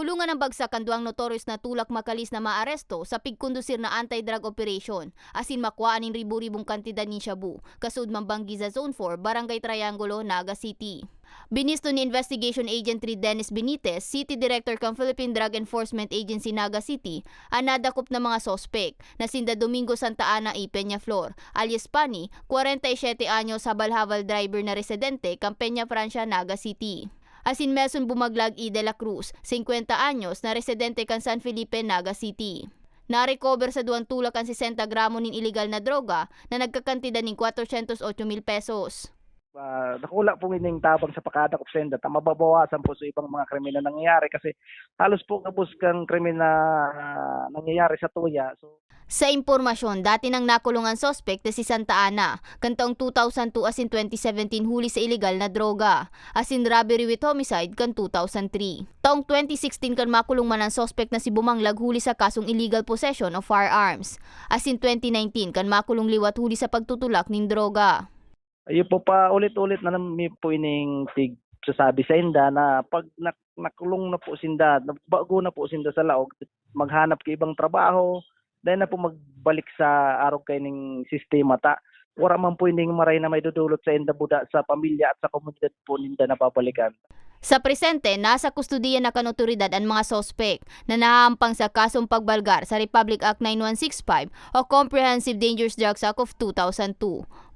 Kulungan ng bagsak ang duwang notorious na tulak makalis na maaresto sa pigkondusir na anti-drug operation. Asin makuhaan ng ribu-ribong kantidad ni Shabu. Kasud mambanggi sa Zone 4, Barangay Triangulo, Naga City. Binisto ni Investigation Agent 3 Dennis Benitez, City Director ng Philippine Drug Enforcement Agency Naga City, ang nadakop na mga sospek na sinda Domingo Santa Ana y Peñaflor, alias Pani, 47 anyos habal-habal driver na residente, Campeña, Francia, Naga City. Asin Melson Bumaglag y de la Cruz, 50 anyos na residente kan San Felipe, Naga City. Na-recover sa duwang tulak ang 60 gramo ng illegal na droga na nagkakantidad ng 408 mil pesos. Uh, nakula po ining tabang sa pakada of senda ta mababawasan po sa ibang mga krimen na nangyayari kasi halos po kabus kang krimen na ah, nangyayari sa tuya so Sa impormasyon, dati nang nakulungan sospek na si Santa Ana, kantong 2002 asin 2017 huli sa illegal na droga, asin robbery with homicide kan 2003. Taong 2016 kan makulong man ang sospek na si Bumanglag huli sa kasong illegal possession of firearms, asin 2019 kan makulong liwat huli sa pagtutulak ng droga. Ayun po pa ulit-ulit na namin po ining tig sasabi sa inda na pag nak nakulong na po sinda bago na po sinda sa laog maghanap ka ibang trabaho dahil na po magbalik sa araw kay ning sistema ta wala man po ining maray na may dudulot sa inda buda sa pamilya at sa komunidad po ninda na babalikan Sa presente, nasa kustudiya na kan otoridad ang mga sospek na nahahampang sa kasong pagbalgar sa Republic Act 9165 o Comprehensive Dangerous Drugs Act of 2002.